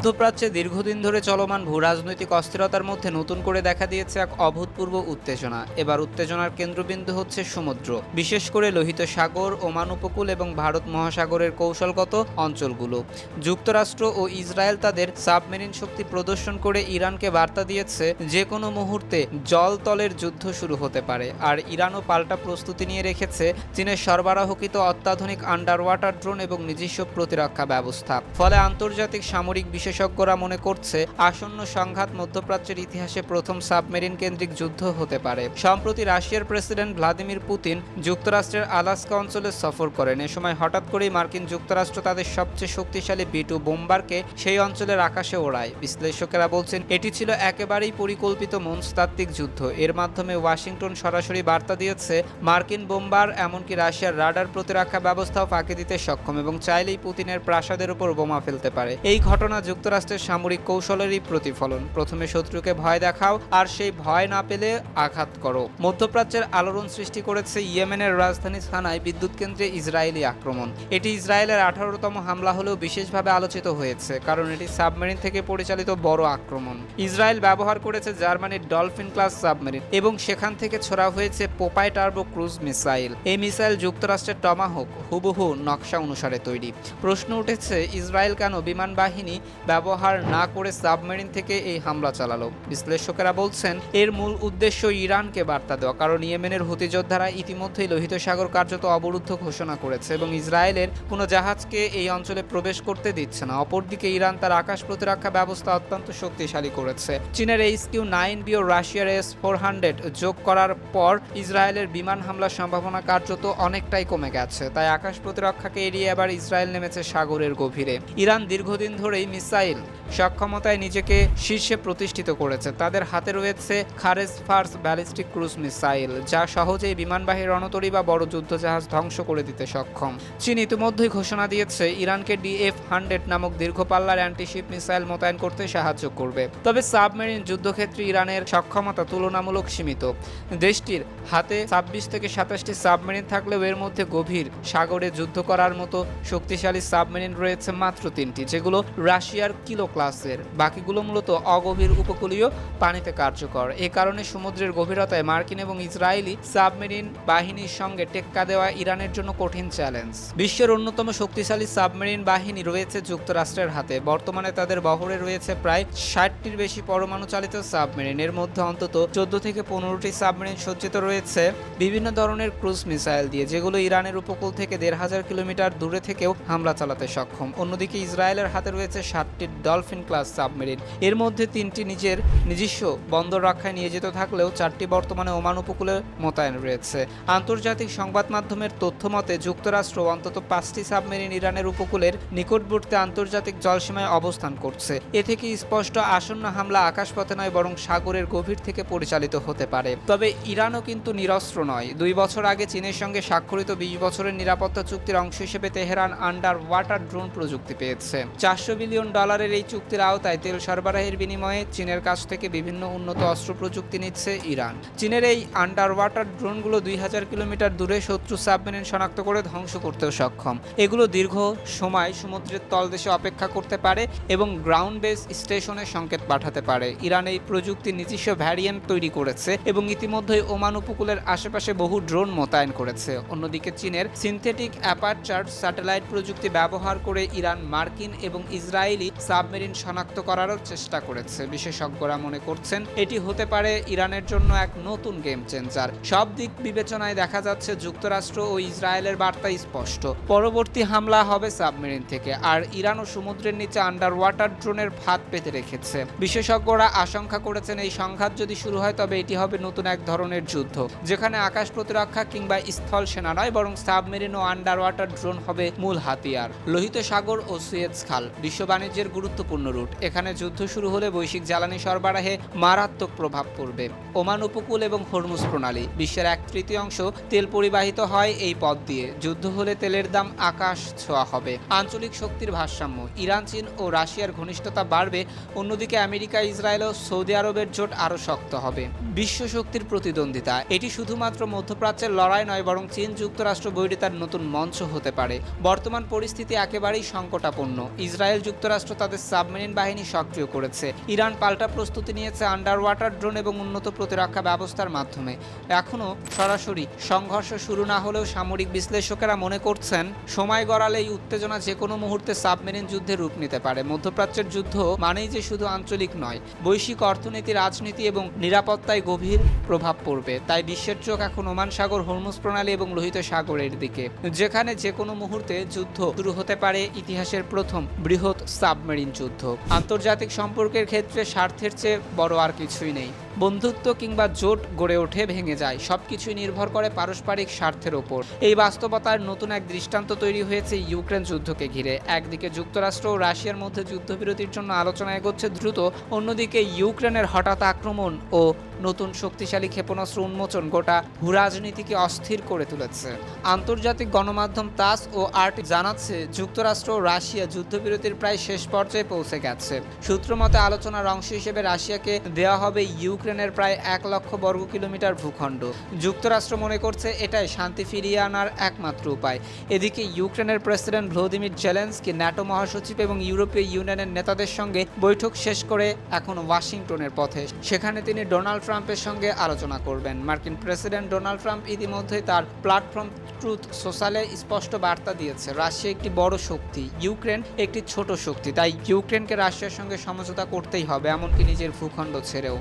মধ্যপ্রাচ্যে দীর্ঘদিন ধরে চলমান ভূ রাজনৈতিক অস্থিরতার মধ্যে নতুন করে দেখা দিয়েছে এক অভূতপূর্ব উত্তেজনা। এবার উত্তেজনার কেন্দ্রবিন্দু হচ্ছে সমুদ্র। বিশেষ করে লোহিত সাগর, ওমান উপকূল এবং ভারত মহাসাগরের কৌশলগত অঞ্চলগুলো। যুক্তরাষ্ট্র ও ইসরায়েল তাদের সাবমেরিন শক্তি প্রদর্শন করে ইরানকে বার্তা দিয়েছে যে কোনো মুহূর্তে জলতলের যুদ্ধ শুরু হতে পারে। আর ইরানও পাল্টা প্রস্তুতি নিয়ে রেখেছে চীনের সরবরাহকৃত অত্যাধুনিক আন্ডার ওয়াটার ড্রোন এবং নিজস্ব প্রতিরক্ষা ব্যবস্থা। ফলে আন্তর্জাতিক সামরিক বিশেষজ্ঞরা মনে করছে, আসন্ন সংঘাত মধ্যপ্রাচ্যের ইতিহাসে প্রথম সাবমেরিন কেন্দ্রিক যুদ্ধ হতে পারে। সম্প্রতি রাশিয়ার প্রেসিডেন্ট ভ্লাদিমির পুতিন যুক্তরাষ্ট্রের আলাস্কা অঞ্চলে সফর করেন। এ সময় হঠাৎ করেই মার্কিন যুক্তরাষ্ট্র তাদের সবচেয়ে শক্তিশালী বিটু বোম্বারকে সেই অঞ্চলের আকাশে ওড়ায়। বিশ্লেষকেরা বলছেন, এটি ছিল একেবারেই পরিকল্পিত মনস্তাত্ত্বিক যুদ্ধ। এর মাধ্যমে ওয়াশিংটন সরাসরি বার্তা দিয়েছে, মার্কিন বোম্বার এমনকি রাশিয়ার রাডার প্রতিরক্ষা ব্যবস্থাও ফাঁকি দিতে সক্ষম এবং চাইলেই পুতিনের প্রাসাদের উপর বোমা ফেলতে পারে। এই ঘটনা যুক্তরাষ্ট্রের সামরিক কৌশলেরই প্রতিফলন। প্রথমে শত্রুকে ভয় দেখাও আর সেই ভয় না পেলে আঘাত করো। মধ্যপ্রাচ্যের আলোড়ন সৃষ্টি করেছে ইয়েমেনের রাজধানী সানায় বিদ্যুৎ কেন্দ্রে ইসরায়েলি আক্রমণ। এটি ইসরায়েলের আঠারোতম হামলা হলেও বিশেষভাবে আলোচিত হয়েছে, কারণ এটি সাবমেরিন থেকে পরিচালিত বড় আক্রমণ। ইসরায়েল ব্যবহার করেছে জার্মানির ডলফিন ক্লাস সাবমেরিন এবং সেখান থেকে ছড়া হয়েছে পোপাই টার্বো ক্রুজ মিসাইল। এই মিসাইল যুক্তরাষ্ট্রের টমাহক হুবহু নকশা অনুসারে তৈরি। প্রশ্ন উঠেছে, ইসরায়েল কেন বিমান বাহিনী ব্যবহার না করে সাবমেরিন থেকে এই হামলা চালালো। বিশ্লেষকেরা বলছেন, এর মূল উদ্দেশ্য ইরানকে বার্তা দেওয়া, কারণ ইয়েমেনের হুতি যোদ্ধারা ইতিমধ্যেই লোহিত সাগর কার্যত অবরুদ্ধ ঘোষণা করেছে এবং ইসরায়েলের কোনো জাহাজকে এই অঞ্চলে প্রবেশ করতে দিচ্ছে না। অপরদিকে ইরান তার আকাশ প্রতিরক্ষা ব্যবস্থা অত্যন্ত শক্তিশালী করেছে। চীনের এইচ কিউ নাইন বি ও রাশিয়ার এস ফোর হান্ড্রেড যোগ করার পর ইসরায়েলের বিমান হামলার সম্ভাবনা কার্যত অনেকটাই কমে গেছে, তাই আকাশ প্রতিরক্ষাকে এড়িয়ে এবার ইসরায়েল নেমেছে সাগরের গভীরে। ইরান দীর্ঘদিন ধরেই মিসাইল সক্ষমতায় নিজেকে শীর্ষে প্রতিষ্ঠিত করেছে। তাদের হাতে রয়েছে খারেজ ফার্স ব্যালিস্টিক ক্রুজ মিসাইল, যা সহজেই বিমানবাহী রণতরী বা বড় যুদ্ধজাহাজ ধ্বংস করে দিতে সক্ষম। চীন ইতিমধ্যেই ঘোষণা দিয়েছে, ইরানকে ডিএফ হান্ড্রেড নামক দীর্ঘপাল্লার অ্যান্টিশিপ মিসাইল মোতায়েন করতে সাহায্য করবে। তবে সাবমেরিন যুদ্ধক্ষেত্রে ইরানের সক্ষমতা তুলনামূলক সীমিত। দেশটির হাতে ছাব্বিশ থেকে সাতাশটি সাবমেরিন থাকলেও এর মধ্যে গভীর সাগরে যুদ্ধ করার মতো শক্তিশালী সাবমেরিন রয়েছে মাত্র তিনটি, যেগুলো রাশিয়ার কিলো ক্লাসের। বাকিগুলো মূলত অগভীর উপকূলীয়, পানিতে কার্যকর। এ কারণে সমুদ্রের গভীরতায় মার্কিন এবং ইসরায়েলি সাবমেরিন বাহিনীর সঙ্গে টেক্কা দেওয়া ইরানের জন্য কঠিন চ্যালেঞ্জ। বিশ্বের অন্যতম শক্তিশালী সাবমেরিন বাহিনী রয়েছে যুক্তরাষ্ট্রের হাতে। বর্তমানে তাদের বহরে রয়েছে প্রায় ষাটটির বেশি পরমাণু চালিত সাবমেরিন। এর মধ্যে অন্তত চোদ্দ থেকে পনেরোটি সাবমেরিন সজ্জিত রয়েছে বিভিন্ন ধরনের ক্রুজ মিসাইল দিয়ে, যেগুলো ইরানের উপকূল থেকে দেড় হাজার কিলোমিটার দূরে থেকেও হামলা চালাতে সক্ষম। অন্যদিকে ইসরায়েলের হাতে রয়েছে ষাটটি ডলফিন ক্লাস সাবমেরিন। এর মধ্যে তিনটি নিজের নিজস্ব বন্দর রক্ষায় নিয়োজিত থাকলেও চারটি বর্তমানে ওমান উপকূলে মোতায়েন রয়েছে। আন্তর্জাতিক সংবাদ মাধ্যমের তথ্য মতে, যুক্তরাষ্ট্র অন্তত পাঁচটি সাবমেরিন ইরানের উপকূলের নিকটবর্তী আন্তর্জাতিক জলসীমায় অবস্থান করছে। এ থেকে স্পষ্ট আসন্ন হামলা আকাশপথে নয়, বরং সাগরের গভীর থেকে পরিচালিত হতে পারে। তবে ইরানও কিন্তু নিরস্ত্র নয়। দুই বছর আগে চীনের সঙ্গে স্বাক্ষরিত বিশ বছরের নিরাপত্তা চুক্তির অংশ হিসেবে তেহরান আন্ডার ওয়াটার ড্রোন প্রযুক্তি পেয়েছে। চারশো বিলিয়ন ডলারের এই চুক্তির আওতায় তেল সরবরাহের বিনিময়ে চীনের কাছ থেকে বিভিন্ন উন্নত অস্ত্র প্রযুক্তি নিচ্ছে ইরান। চীনের এই আন্ডার ওয়াটার ড্রোনগুলো দুই হাজার কিলোমিটার দূরে শত্রু সাবমেরিন শনাক্ত করে ধ্বংস করতেও সক্ষম। এগুলো দীর্ঘ সময় সমুদ্রের তলদেশে অপেক্ষা করতে পারে এবং গ্রাউন্ড বেস স্টেশনে সংকেত পাঠাতে পারে। ইরান এই প্রযুক্তির নিজস্ব ভ্যারিয়েন্ট তৈরি করেছে এবং ইতিমধ্যেই ওমান উপকূলের আশেপাশে বহু ড্রোন মোতায়েন করেছে। অন্যদিকে চীনের সিনথেটিক অ্যাপারচার স্যাটেলাইট প্রযুক্তি ব্যবহার করে ইরান, মার্কিন এবং ইসরায়েলি সাবমেরিন শনাক্ত করারও চেষ্টা করেছে। বিশেষজ্ঞরা মনে করছেন এটি হতে পারে ইরানের জন্য এক নতুন গেম চেঞ্জার। সব দিক বিবেচনায় দেখা যাচ্ছে যুক্তরাষ্ট্র ও ইসরায়েলের বার্তা স্পষ্ট। পরবর্তী হামলা হবে সাবমেরিন থেকে, আর ইরানও সমুদ্রের নিচে আন্ডার ওয়াটার ড্রোনের ভাত পেতে রেখেছে। বিশেষজ্ঞরা আশঙ্কা করেছেন এই সংঘাত যদি শুরু হয়, তবে এটি হবে নতুন এক ধরনের যুদ্ধ, যেখানে আকাশ প্রতিরক্ষা কিংবা স্থল সেনা নয়, বরং সাবমেরিন ও আন্ডার ওয়াটার ড্রোন হবে মূল হাতিয়ার। লোহিত সাগর ও সুয়েজ খাল, বিশ্ব বাণিজ্যের গুরুত্বপূর্ণ রুট। এখানে যুদ্ধ শুরু হলে বৈশ্বিক জ্বালানি সরবরাহে মারাত্মক প্রভাব পড়বে। ওমান উপকূল এবং হরমুজ প্রণালী, বিশ্বের এক তৃতীয়াংশ তেল পরিবাহিত হয় এই পথ দিয়ে। যুদ্ধ হলে তেলের দাম আকাশ ছোঁয়া হবে। আঞ্চলিক শক্তির ভারসাম্য, ইরান, চীন ও রাশিয়ার ঘনিষ্ঠতা বাড়বে। অন্যদিকে আমেরিকা, ইসরায়েল ও সৌদি আরবের জোট আরও শক্ত হবে। বিশ্ব শক্তির প্রতিদ্বন্দ্বিতা, এটি শুধুমাত্র মধ্যপ্রাচ্যের লড়াই নয়, বরং চীন যুক্তরাষ্ট্র বৈরিতার নতুন মঞ্চ হতে পারে। বর্তমান পরিস্থিতি একেবারেই সংকটাপন্ন। ইসরায়েল যুক্তরাষ্ট্র যুক্তরাষ্ট্র তাদের সাবমেরিন বাহিনী সক্রিয় করেছে। ইরান পাল্টা প্রস্তুতি নিয়েছে আন্ডার ওয়াটার ড্রোন এবং উন্নত প্রতিরক্ষা ব্যবস্থার মাধ্যমে। এখনও সরাসরি সংঘর্ষ শুরু না হলেও সামরিক বিশ্লেষকেরা মনে করছেন, সময় গড়ালে এই উত্তেজনা যে কোনো মুহূর্তে সাবমেরিন যুদ্ধে রূপ নিতে পারে। মধ্যপ্রাচ্যের যুদ্ধ মানেই যে শুধু আঞ্চলিক নয়, বৈশ্বিক অর্থনীতি, রাজনীতি এবং নিরাপত্তায় গভীর প্রভাব পড়বে। তাই বিশ্বের চোখ এখন ওমান সাগর, হরমুজ প্রণালী এবং লোহিত সাগরের দিকে। যেখানে যে কোনো মুহূর্তে যুদ্ধ শুরু হতে পারে ইতিহাসের প্রথম বৃহৎ সাবমেরিন যুদ্ধ। আন্তর্জাতিক সম্পর্কের ক্ষেত্রে স্বার্থের চেয়ে বড় আর কিছুই নেই। বন্ধুত্ব কিংবা জোট গড়ে ওঠে, ভেঙে যায়। সবকিছুই নির্ভর করে পারস্পরিক স্বার্থের ওপর। এই বাস্তবতার নতুন এক দৃষ্টান্ত তৈরি হয়েছে ইউক্রেন যুদ্ধকে ঘিরে। একদিকে যুক্তরাষ্ট্র ও রাশিয়ার মধ্যে যুদ্ধবিরতির জন্য আলোচনা এগোচ্ছে দ্রুত, অন্যদিকে ইউক্রেনের হঠাৎ আক্রমণ ও নতুন শক্তিশালী ক্ষেপণাস্ত্র উন্মোচন গোটা ভূরাজনীতিকে অস্থির করে তুলেছে। আন্তর্জাতিক গণমাধ্যম তাস ও আর্ট জানাচ্ছে, যুক্তরাষ্ট্র ও রাশিয়া যুদ্ধবিরতির প্রায় শেষ পর্যায়ে পৌঁছে গেছে। সূত্রমতে আলোচনার অংশ হিসেবে রাশিয়াকে দেওয়া হবে ইউক্রেনের প্রায় এক লক্ষ বর্গ কিলোমিটার ভূখণ্ড। যুক্তরাষ্ট্র মনে করছে এটাই শান্তি ফিরিয়ে আনার একমাত্র উপায়। এদিকে ইউক্রেনের প্রেসিডেন্ট ভ্লাদিমির জেলেন্সকি, ন্যাটো মহাসচিব এবং ইউরোপীয় ইউনিয়নের নেতাদের সঙ্গে বৈঠক শেষ করে এখন ওয়াশিংটনের পথে। সেখানে তিনি ডোনাল্ড ট্রাম্পের সঙ্গে আলোচনা করবেন। মার্কিন প্রেসিডেন্ট ডোনাল্ড ট্রাম্প ইতিমধ্যেই তার প্ল্যাটফর্ম ট্রুথ সোশ্যালে স্পষ্ট বার্তা দিয়েছে, রাশিয়া একটি বড় শক্তি, ইউক্রেন একটি ছোট শক্তি। তাই ইউক্রেনকে রাশিয়ার সঙ্গে সমঝোতা করতেই হবে, এমনকি নিজের ভূখণ্ড ছেড়েও।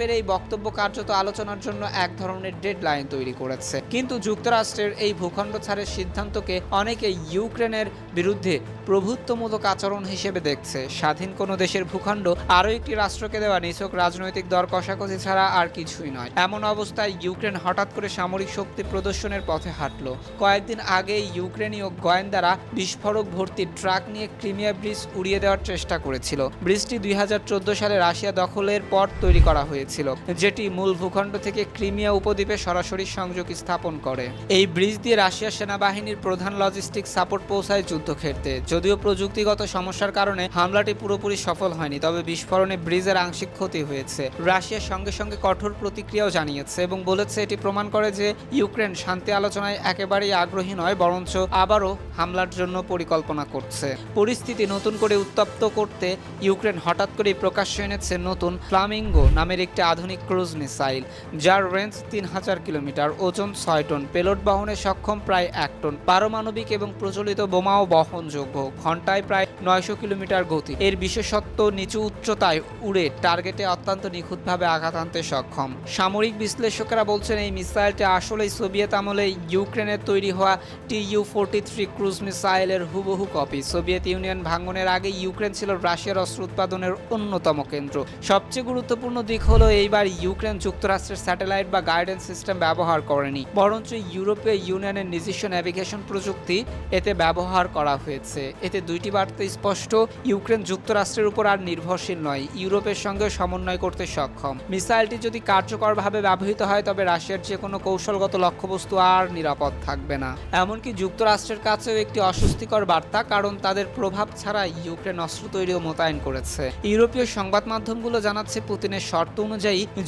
ট্রাম্পের এই বক্তব্য কার্যত আলোচনার জন্য এক ধরনের ডেডলাইন তৈরি করেছে। কিন্তু যুক্তরাষ্ট্রের এই ভূখণ্ড ছাড়ের সিদ্ধান্তকে অনেকে ইউক্রেনের বিরুদ্ধে প্রভুত্বমূলক আচরণ হিসেবে দেখছে। স্বাধীন কোনো দেশের ভূখণ্ড, আরও একটি রাষ্ট্রকে দেওয়া নিছক রাজনৈতিক দর কষাকষি ছাড়া আর কিছুই নয়। এমন অবস্থায় ইউক্রেন হঠাৎ করে সামরিক শক্তি প্রদর্শনের পথে হাঁটলো। কয়েকদিন আগে ইউক্রেনীয় গোয়েন্দারা বিস্ফোরক ভর্তি ট্রাক নিয়ে ক্রিমিয়া ব্রিজ উড়িয়ে দেওয়ার চেষ্টা করেছিল। ব্রিজটি দুই হাজার চোদ্দ সালে রাশিয়া দখলের পর তৈরি করা হয়েছিল যেটি মূল ভূখণ্ড থেকে ক্রিমিয়া উপদ্বীপে সরাসরি সংযোগ স্থাপন করে। এই ব্রিজ দিয়ে রাশিয়ার সেনাবাহিনীর প্রধান লজিস্টিক সাপোর্ট পৌঁছায় যুদ্ধক্ষেত্রে যদিও প্রযুক্তিগত সমস্যার কারণে হামলাটি পুরোপুরি সফল হয়নি, তবে বিস্ফোরণে ব্রিজের আংশিক ক্ষতি হয়েছে। রাশিয়ার সঙ্গে সঙ্গে কঠোর প্রতিক্রিয়াও জানিয়েছে এবং বলেছে এটি প্রমাণ করে যে ইউক্রেন শান্তি আলোচনায় একেবারেই আগ্রহী নয়, বরঞ্চ আবারও হামলার জন্য পরিকল্পনা করছে। পরিস্থিতি নতুন করে উত্তপ্ত করতে ইউক্রেন হঠাৎ করেই প্রকাশ্যে এনেছে নতুন ফ্লামিঙ্গো নামের একটি আধুনিক ক্রুজ মিসাইল, যার রেঞ্জ তিন হাজার কিলোমিটার, ওজন ছয় টন, পেলোড বহনে সক্ষম প্রায় এক টন, পারমাণবিক এবং প্রচলিত বোমাও বহনযোগ্য, ঘন্টায় প্রায় নয়শো কিলোমিটার গতি। এর বিশেষত্ব, নিচু উচ্চতায় উড়ে টার্গেটে অত্যন্ত নিখুঁতভাবে আঘাত আনতে সক্ষম। সামরিক বিশ্লেষকেরা বলছেন, এই মিসাইলটি আসলেই সোভিয়েত আমলে ইউক্রেনের তৈরি হওয়া T U forty three cruise মিসাইলের হুবহু কপি। সোভিয়েত ইউনিয়ন ভাঙনের আগে ইউক্রেন ছিল রাশিয়ার অস্ত্র উৎপাদনের অন্যতম কেন্দ্র। সবচেয়ে গুরুত্বপূর্ণ দিক হলো এইবার ইউক্রেন যুক্তরাষ্ট্রের স্যাটেলাইট বা গাইডেন্স সিস্টেম ব্যবহার করেনি, বরঞ্চ ইউরোপীয় ইউনিয়নের নিজস্ব ন্যাভিগেশন প্রযুক্তি এতে ব্যবহার করা হয়েছে। এতে দুইটি বার্তা স্পষ্ট, ইউক্রেন যুক্তরাষ্ট্রের উপর আর নির্ভরশীল নয়, ইউরোপের সঙ্গে সমন্বয় করতে সক্ষম। মিসাইলটি যদি কার্যকরভাবে ব্যবহৃত হয়, তবে রাশিয়ার যে কোনো কৌশলগত লক্ষ্যবস্তু আর নিরাপদ থাকবে না। এমনকি যুক্তরাষ্ট্রের কাছেও একটি অস্বস্তিকর বার্তা, কারণ তাদের প্রভাব ছাড়া ইউক্রেন অস্ত্র তৈরিও মোতায়েন করেছে। ইউরোপীয় সংবাদ মাধ্যমগুলো জানাচ্ছে, পুতিনের শর্ত অনুযায়ী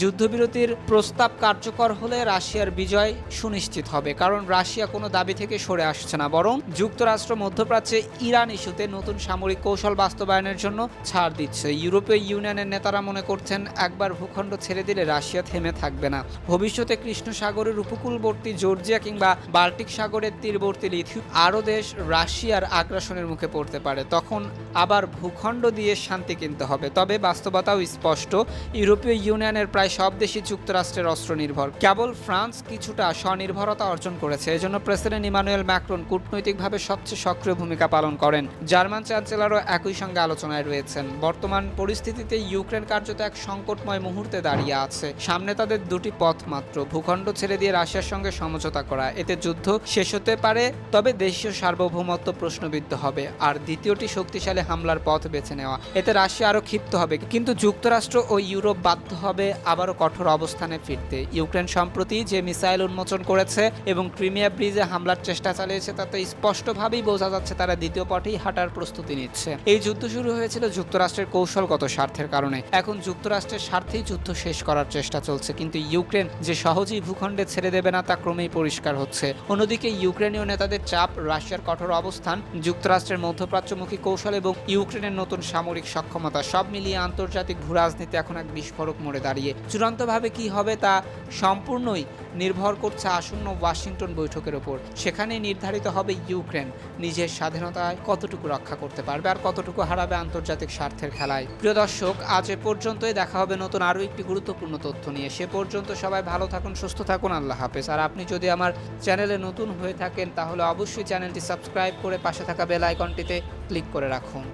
যুদ্ধবিরতির প্রস্তাব কার্যকর হলে রাশিয়ার বিজয় সুনিশ্চিত হবে, কারণ রাশিয়া কোনো দাবি থেকে সরে আসছে না। বরং যুক্তরাষ্ট্র মধ্যপ্রাচ্যে ইরান ইস্যুতে নতুন সামরিক কৌশল বাস্তবায়নের জন্য ছাড় দিচ্ছে। ইউরোপীয় ইউনিয়নের নেতারা মনে করছেন, একবার ভূখণ্ড ছেড়ে দিলে রাশিয়া থেমে থাকবে না। ভবিষ্যতে কৃষ্ণ সাগরের উপকূলবর্তী জর্জিয়া কিংবা বাল্টিক সাগরের তীরবর্তী লিথিউ আরও দেশ রাশিয়ার আগ্রাসনের মুখে পড়তে পারে। তখন আবার ভূখণ্ড দিয়ে শান্তি কিনতে হবে। তবে বাস্তবতাও স্পষ্ট। ইউরোপীয় ইউনিয়নের প্রায় সব দেশই যুক্তরাষ্ট্রের অস্ত্র নির্ভর কেবল ফ্রান্স কিছুটা স্বনির্ভরতা অর্জন করেছে। এজন্য প্রেসিডেন্ট ইমানুয়েল ম্যাক্রন কূটনৈতিকভাবে সবচেয়ে সক্রিয় ভূমিকা পালন করেন। জার্মান চ্যান্সেলরও একই সঙ্গে আলোচনায় রয়েছেন। বর্তমান পরিস্থিতিতে ইউক্রেন কার্যত এক সংকটময় মুহূর্তে দাঁড়িয়ে আছে। সামনে তাদের দুটি পথ মাত্র, ভূখণ্ড ছেড়ে দিয়ে রাশিয়ার সঙ্গে সমঝোতা করা। এতে যুদ্ধ শেষ হতে পারে, তবে দেশীয় সার্বভৌমত্ব প্রশ্নবিদ্ধ হবে। আর দ্বিতীয়টি শক্তিশালী হামলার পথ বেছে নেওয়া। এতে রাশিয়া আরও ক্ষিপ্ত হবে। কিন্তু যুক্তরাষ্ট্র ও ইউরোপ বাধ্য হবে হবে আবারও কঠোর অবস্থানে ফিরতে। ইউক্রেন সম্প্রতি যে মিসাইল উন্মোচন করেছে এবং ক্রিমিয়া ব্রিজে হামলার চেষ্টা চালিয়েছে, তাতে স্পষ্টভাবেই বোঝা যাচ্ছে তারা দ্বিতীয় পথেই হাঁটার প্রস্তুতি নিচ্ছে। এই যুদ্ধ শুরু হয়েছিল যুক্তরাষ্ট্রের কৌশলগত স্বার্থের কারণে। এখন যুক্তরাষ্ট্রের স্বার্থেই যুদ্ধ শেষ করার চেষ্টা চলছে, কিন্তু ইউক্রেন যে সহজেই ভূখণ্ডে ছেড়ে দেবে না, তা ক্রমেই পরিষ্কার হচ্ছে। অন্যদিকে ইউক্রেনীয় নেতাদের চাপ, রাশিয়ার কঠোর অবস্থান, যুক্তরাষ্ট্রের মধ্যপ্রাচ্যমুখী কৌশল এবং ইউক্রেনের নতুন সামরিক সক্ষমতা, সব মিলিয়ে আন্তর্জাতিক ভূরাজনীতি এখন এক বিস্ফোরক মোড়ে দাঁড়িয়ে চূড়ান্তভাবে কি হবে তা সম্পূর্ণই নির্ভর করছে আসন্ন ওয়াশিংটন বৈঠকের ওপর। সেখানেই নির্ধারিত হবে ইউক্রেন। নিজের স্বাধীনতায় কতটুকু রক্ষা করতে পারবে আর কতটুকু হারাবে আন্তর্জাতিক স্বার্থের খেলায়। প্রিয় দর্শক, আজ এ পর্যন্তই। দেখা হবে নতুন আরও একটি গুরুত্বপূর্ণ তথ্য নিয়ে। সে পর্যন্ত সবাই ভালো থাকুন, সুস্থ থাকুন। আল্লাহ হাফেজ। আর আপনি যদি আমার চ্যানেলে নতুন হয়ে থাকেন, তাহলে অবশ্যই চ্যানেলটি সাবস্ক্রাইব করে পাশে থাকা বেল আইকনটিতে ক্লিক করে রাখুন।